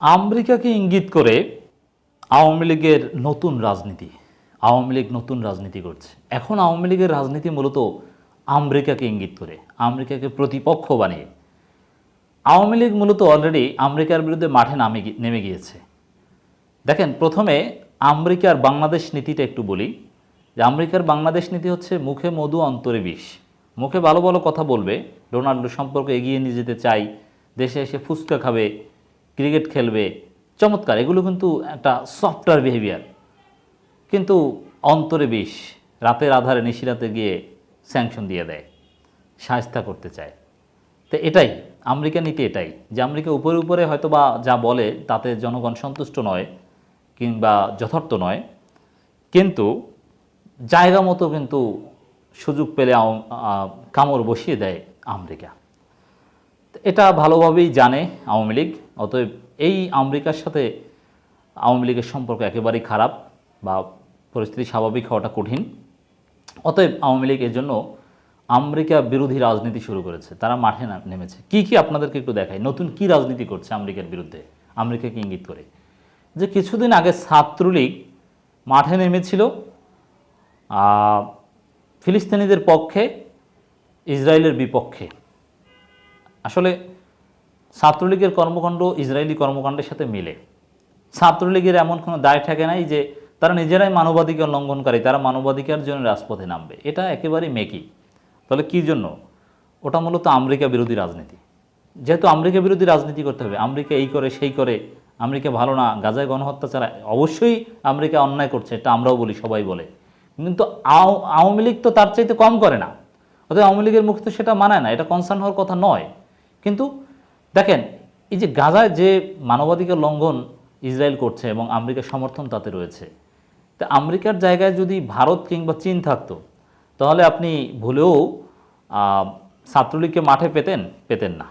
আমেরিকাকে ইঙ্গিত করে আওয়ামী লীগের নতুন রাজনীতি, আওয়ামী লীগ নতুন রাজনীতি করছে। এখন আওয়ামী লীগের রাজনীতি মূলত আমেরিকাকে ইঙ্গিত করে, আমেরিকাকে প্রতিপক্ষ বানিয়ে। আওয়ামী লীগ মূলত অলরেডি আমেরিকার বিরুদ্ধে মাঠে নামে নেমে গিয়েছে। দেখেন, প্রথমে আমেরিকার বাংলাদেশ নীতিটা একটু বলি। যে আমেরিকার বাংলাদেশ নীতি হচ্ছে মুখে মধু, অন্তরে বিষ। মুখে ভালো ভালো কথা বলবে। ডোনাল্ডো সম্পর্কে এগিয়ে নিয়ে যেতে চাই। দেশে এসে ফুচকা খাবে। ক্রিকেট খেলবে, চমৎকার। এগুলো কিন্তু একটা সফটওয়্যার বিহেভিয়ার কিন্তু অন্তরে বিষ, রাতের আধারে নিশিরাতে গিয়ে স্যাংশন দিয়ে দেয় সাহস্তা করতে চায়। তো এটাই, আমেরিকা নীতি এটাই, যে আমেরিকা উপরে উপরে হয়তো বা যা বলে তাতে জনগণ সন্তুষ্ট নয় কিংবা যথার্থ নয়। কিন্তু জায়গা মতো কিন্তু সুযোগ পেলে কামড় বসিয়ে দেয় আমেরিকা। এটা ভালোভাবেই জানে আওয়ামী লীগ, অতএব এই আমেরিকার সাথে আওয়ামী লীগের সম্পর্ক একেবারেই খারাপ বা পরিস্থিতি স্বাভাবিক হওয়াটা কঠিন। অতএব আওয়ামী লীগ এর জন্য আমেরিকা বিরোধী রাজনীতি শুরু করেছে, তারা মাঠে নেমেছে। কি কি আপনাদেরকে একটু দেখাই, নতুন কি রাজনীতি করছে আমেরিকার বিরুদ্ধে? আমেরিকাকে ইঙ্গিত করে? যে কিছুদিন আগে ছাত্রলীগ মাঠে নেমেছিল ফিলিস্তিনিদের পক্ষে, ইসরায়েলের বিপক্ষে। ছাত্রলীগের কর্মকাণ্ড ইসরায়েলি কর্মকাণ্ডের সাথে মিলে। ছাত্রলীগের এমন কোনো দায় থাকে নাই যে তারা নিজেরাই মানবাধিকার লঙ্ঘনকারী, তারা মানবাধিকার জন্য রাজপথে নামবে। এটা একেবারেই মেকি। তাহলে কী জন্য? ওটা মূলত আমেরিকা বিরোধী রাজনীতি। যেহেতু আমেরিকা বিরোধী রাজনীতি করতে হবে, আমেরিকা এই করে, সেই করে, আমেরিকা ভালো না, গাজায় গণহত্যা ছাড়া, অবশ্যই আমেরিকা অন্যায় করছে, এটা আমরাও বলি, সবাই বলে। কিন্তু আও- আওয়ামী লীগ তো তার চাইতে কম করে না। অতএব আওয়ামী লীগের মুখে তো সেটা মানায় না, এটা কনসার্ন হওয়ার কথা নয়। কিন্তু দেখেন, এই যে গাজায় যে মানবাধিকার লঙ্ঘন ইসরায়েল করছে এবং আমেরিকার সমর্থন তাতে রয়েছে, তা আমেরিকার জায়গায় যদি ভারত কিংবা চীন থাকতো, তাহলে আপনি ভুলেও ছাত্রলীগকে মাঠে পেতেন পেতেন না।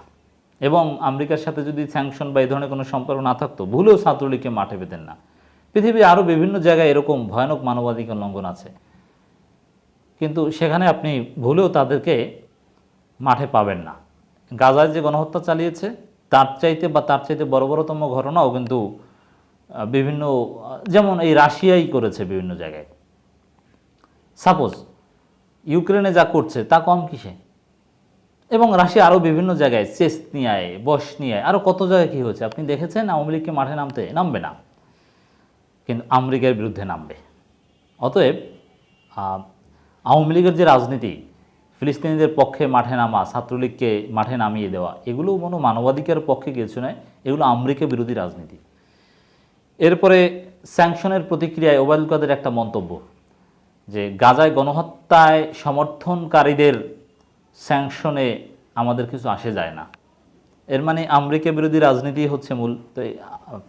এবং আমেরিকার সাথে যদি স্যাংশন বা এই ধরনের কোনো সম্পর্ক না থাকতো, ভুলেও ছাত্রলীগকে মাঠে পেতেন না। পৃথিবীর আরও বিভিন্ন জায়গায় এরকম ভয়ানক মানবাধিকার লঙ্ঘন আছে। কিন্তু সেখানে আপনি ভুলেও তাদেরকে মাঠে পাবেন না। গাজায় যে গণহত্যা চালিয়েছে, তার চাইতে বা তার চাইতে বড় বড়তম ঘটনাও কিন্তু বিভিন্ন যেমন এই রাশিয়াই করেছে বিভিন্ন জায়গায়। সাপোজ ইউক্রেনে যা করছে, তা কম কিসে? এবং রাশিয়া আরও বিভিন্ন জায়গায়, চেসনিয়ায়, বসনিয়ায়, আরও কত জায়গায় কী হয়েছে? আপনি দেখেছেন, আওয়ামী লীগকে মাঠে নামতে নামবে না। কিন্তু আমেরিকার বিরুদ্ধে নামবে। অতএব আওয়ামী লীগের যে রাজনীতি ফিলিস্তিনিদের পক্ষে মাঠে নামা, ছাত্রলীগকে মাঠে নামিয়ে দেওয়া এগুলো কোনো মানবাধিকার পক্ষে কিছু নয়, এগুলো আমেরিকা বিরোধী রাজনীতি। এরপরে স্যাংশনের প্রতিক্রিয়ায় ওবায়দুল কাদের একটা মন্তব্য, যে গাজায় গণহত্যায় সমর্থনকারীদের স্যাংশনে আমাদের কিছু আসে যায় না। এর মানে আমেরিকা বিরোধী রাজনীতি হচ্ছে মূল। তো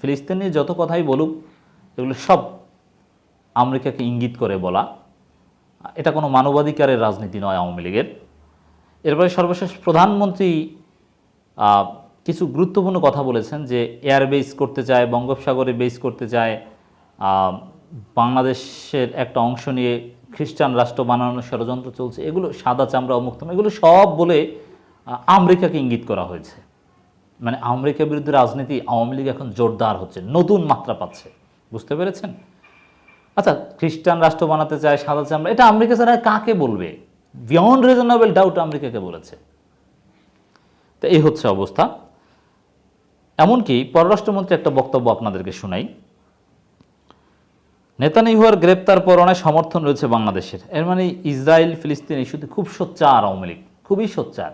ফিলিস্তিন যত কথাই বলুক, এগুলো সব আমেরিকাকে ইঙ্গিত করে বলা। এটা কোনো মানবাধিকারের রাজনীতি নয় আওয়ামী লীগের। এরপরে সর্বশেষ প্রধানমন্ত্রী কিছু গুরুত্বপূর্ণ কথা বলেছেন যে এয়ার বেস করতে চায়, বঙ্গোপসাগরে বেস করতে চায় বাংলাদেশের একটা অংশ নিয়ে খ্রিস্টান রাষ্ট্র বানানোর ষড়যন্ত্র চলছে, এগুলো সাদা চামড়া অমুক্তম এগুলো সব বলে আমেরিকাকে ইঙ্গিত করা হয়েছে। মানে আমেরিকার বিরুদ্ধে রাজনীতি আওয়ামী লীগ এখন জোরদার হচ্ছে, নতুন মাত্রা পাচ্ছে, বুঝতে পেরেছেন? আচ্ছা খ্রিস্টান রাষ্ট্র বানাতে চায় সাদা চামড়া এটা আমেরিকা ছাড়া কাকে বলবে? বিয়ন্ড রিজনেবল ডাউট আমেরিকাকে বলেছে। তো এই হচ্ছে অবস্থা। এমনকি পররাষ্ট্রমন্ত্রী একটা বক্তব্য আপনাদেরকে শোনাই। নেতানিহুয়ার গ্রেপ্তার পরনে সমর্থন রয়েছে বাংলাদেশের। এর মানে ইসরায়েল, ফিলিস্তিন ইস্যুতে খুব সোচ্চার আওয়ামী লীগ, খুবই সোচ্চার।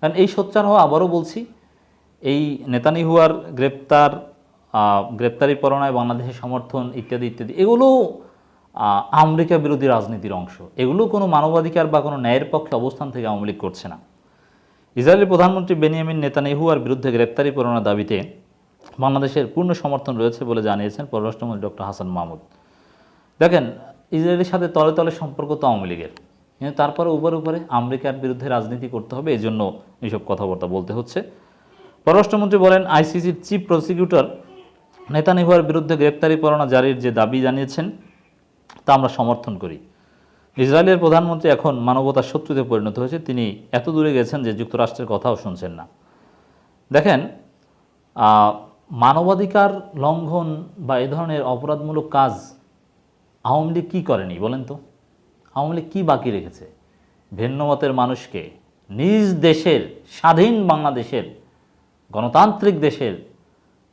কারণ এই সোচ্চার হওয়া আবারও বলছি, এই নেতানিহুয়ার গ্রেপ্তার গ্রেপ্তারি পরনায় বাংলাদেশের সমর্থন ইত্যাদি ইত্যাদি, এগুলো আমেরিকা বিরোধী রাজনীতির অংশ। এগুলো কোনো মানবাধিকার বা কোনো ন্যায়ের পক্ষে অবস্থান থেকে আওয়ামী লীগ করছে না। ইসরায়েলের প্রধানমন্ত্রী বেনিয়ামিন নেতানিহুয়ার বিরুদ্ধে গ্রেপ্তারি পরোয়ানা দাবিতে বাংলাদেশের পূর্ণ সমর্থন রয়েছে বলে জানিয়েছেন পররাষ্ট্রমন্ত্রী ডক্টর হাসান মাহমুদ। দেখেন, ইসরায়েলের সাথে তলে তলে সম্পর্ক তো আওয়ামী লীগের। কিন্তু তারপরে উপরে উপরে আমেরিকার বিরুদ্ধে রাজনীতি করতে হবে এই জন্য এইসব কথাবার্তা বলতে হচ্ছে। পররাষ্ট্রমন্ত্রী বলেন, আইসিসির চিফ প্রসিকিউটর নেতানিহুয়ার বিরুদ্ধে গ্রেপ্তারি পরোয়ানা জারির যে দাবি জানিয়েছেন, তা আমরা সমর্থন করি। ইসরায়েলের প্রধানমন্ত্রী এখন মানবতার শত্রুতে পরিণত হয়েছে। তিনি এত দূরে গেছেন যে যুক্তরাষ্ট্রের কথাও শুনছেন না। দেখেন মানবাধিকার লঙ্ঘন বা এ ধরনের অপরাধমূলক কাজ আওয়ামী লীগ কী করেনি বলেন তো? আওয়ামী লীগ কী বাকি রেখেছে? ভিন্নমতের মানুষকে নিজ দেশের, স্বাধীন বাংলাদেশের, গণতান্ত্রিক দেশের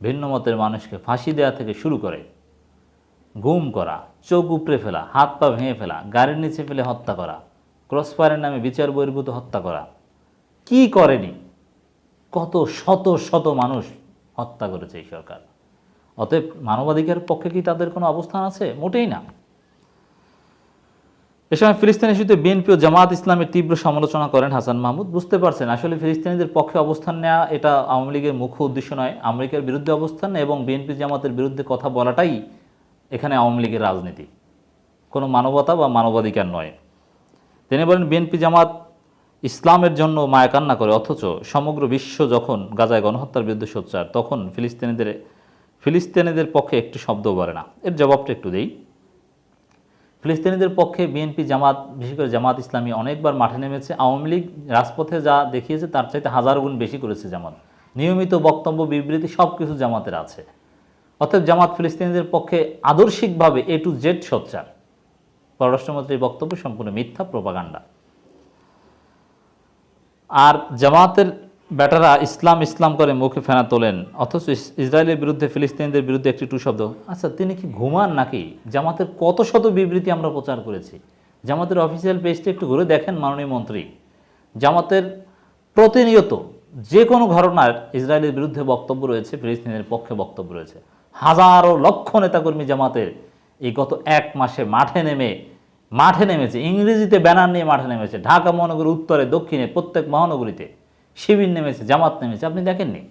ভিন্নমতের মানুষকে ফাঁসি দেওয়া থেকে শুরু করে গুম করা, চোখ উপড়ে ফেলা, হাত পা ভেঙে ফেলা, গাড়ির নিচে ফেলে হত্যা করা, ক্রসফায়ারের নামে বিচার বহির্ভূত হত্যা করা, কি করেনি? কত শত শত মানুষ হত্যা করেছে এই সরকার। অতএব মানবাধিকারের পক্ষে কি তাদের কোনো অবস্থান আছে? মোটেই না। এ সময় ফিলিস্তিন ইস্যুতে বিএনপি ও জামাত ইসলামের তীব্র সমালোচনা করেন হাসান মাহমুদ। বুঝতে পারছেন, আসলে ফিলিস্তিনিদের পক্ষে অবস্থান নেওয়া এটা আওয়ামী লীগের মুখ্য উদ্দেশ্য নয়। আমেরিকার বিরুদ্ধে অবস্থান এবং বিএনপি জামাতের বিরুদ্ধে কথা বলাটাই এখানে আওয়ামী লীগের রাজনীতি। কোনো মানবতা বা মানবাধিকার নয়। তিনি বলেন, বিএনপি জামাত ইসলামের জন্য মায়া কান্না করে, অথচ সমগ্র বিশ্ব যখন গাজায় গণহত্যার বিরুদ্ধে সোচ্চার, তখন ফিলিস্তিনিদের ফিলিস্তিনিদের পক্ষে একটি শব্দও বলে না। এর জবাবটা একটু দেই। ফিলিস্তিনিদের পক্ষে বিএনপি জামাত, বিশেষ করে জামাত ইসলামী অনেকবার মাঠে নেমেছে। আওয়ামী লীগ রাজপথে যা দেখিয়েছে তার চাইতে হাজার গুণ বেশি করেছে জামাত। নিয়মিত বক্তব্য, বিবৃতি সব কিছু জামাতের আছে। অতএব জামাত ফিলিস্তিনিদের পক্ষে আদর্শিকভাবে এ টু জেড সোচ্চার। পররাষ্ট্রমন্ত্রীর বক্তব্য সম্পূর্ণ মিথ্যা প্রপাগান্ডা। আর জামাতের ব্যাটারা ইসলাম ইসলাম করে মুখে ফেনা তোলেন, অথচ ইস- ইসরায়েলের বিরুদ্ধে, ফিলিস্তিনিদের বিরুদ্ধে একটি টু শব্দ। আচ্ছা তিনি কি ঘুমান নাকি? জামাতের কত শত বিবৃতি আমরা প্রচার করেছি। জামাতের অফিসিয়াল পেজটা একটু ঘুরে দেখেন মাননীয় মন্ত্রী। জামাতের প্রতিনিয়ত যে কোনো ঘটনার ইসরায়েলের বিরুদ্ধে বক্তব্য রয়েছে ফিলিস্তিনের পক্ষে বক্তব্য রয়েছে। হাজারো লক্ষ নেতাকর্মী জামাতের এই গত এক মাসে মাঠে নেমে, মাঠে নেমেছে, ইংরেজিতে ব্যানার নিয়ে মাঠে নেমেছে, ঢাকা মহানগরীর উত্তরে, দক্ষিণে, প্রত্যেক মহানগরীতে। শিবির নেমেছে, জামাত নেমেছে, আপনি দেখেননি?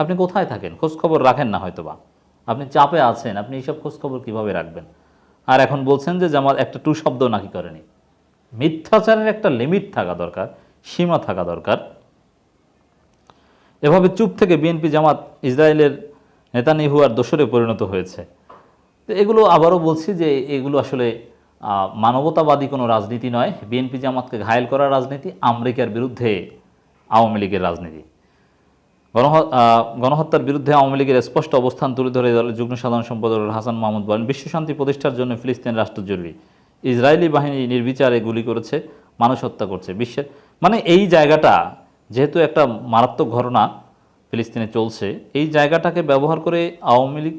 আপনি কোথায় থাকেন? খোঁজখবর রাখেন না হয়তোবা। আপনি চাপে আছেন, আপনি এইসব খোঁজখবর কীভাবে রাখবেন? আর এখন বলছেন যে জামাত একটা টু শব্দ নাকি করেনি। মিথ্যাচারের একটা লিমিট থাকা দরকার, সীমা থাকা দরকার। এভাবে চুপ থেকে বিএনপি জামাত ইসরায়েলের নেতানিহু আর দোসরে পরিণত হয়েছে। তো এগুলো আবারও বলছি যে এগুলো আসলে মানবতাবাদী কোনো রাজনীতি নয়। বিএনপি জামাতকে ঘায়েল করার রাজনীতি, আমেরিকার বিরুদ্ধে আওয়ামী লীগের রাজনীতি। গণহ গণহত্যার বিরুদ্ধে আওয়ামী লীগের স্পষ্ট অবস্থান তুলে ধরে দলের যুগ্ম সাধারণ সম্পাদক হাসান মাহমুদ বলেন বিশ্বশান্তি প্রতিষ্ঠার জন্য ফিলিস্তিন রাষ্ট্র জরুরি। ইসরায়েলি বাহিনী নির্বিচারে গুলি করেছে, মানুষ হত্যা করছে। বিশ্বের মানে এই জায়গাটা যেহেতু একটা মারাত্মক ঘটনা ফিলিস্তিনে চলছে, এই জায়গাটাকে ব্যবহার করে আওয়ামী লীগ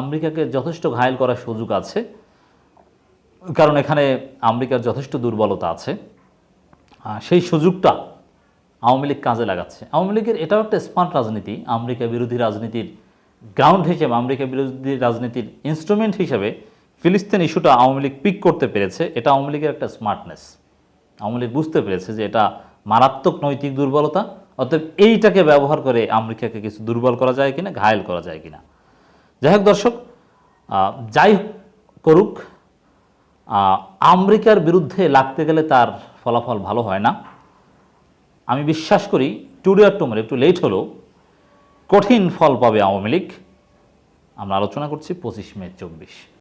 আমেরিকাকে যথেষ্ট ঘায়েল করার সুযোগ আছে। কারণ এখানে আমেরিকার যথেষ্ট দুর্বলতা আছে। সেই সুযোগটা আওয়ামী লীগ কাজে লাগাচ্ছে। আওয়ামী লীগের এটাও একটা স্মার্ট রাজনীতি, আমেরিকা বিরোধী রাজনীতির গ্রাউন্ড হিসেবে, আমেরিকা বিরোধী রাজনীতির ইনস্ট্রুমেন্ট হিসেবে ফিলিস্তিন ইস্যুটা আওয়ামী লীগ পিক করতে পেরেছে। এটা আওয়ামী লীগের একটা স্মার্টনেস আওয়ামী লীগ বুঝতে পেরেছে যে এটা মারাত্মক নৈতিক দুর্বলতা, অতএব এইটাকে ব্যবহার করে আমেরিকাকে কিছু দুর্বল করা যায় কিনা, ঘায়েল করা যায় কিনা। যাই হোক দর্শক যাই করুক আমেরিকার বিরুদ্ধে লাগতে গেলে তার ফলাফল ভালো হয় না। আমি বিশ্বাস করি টুডে আর টুমার একটু লেট হলেও কঠিন ফল পাবে আওয়ামী লীগ। আমরা আলোচনা করছি পঁচিশ মে চব্বিশ।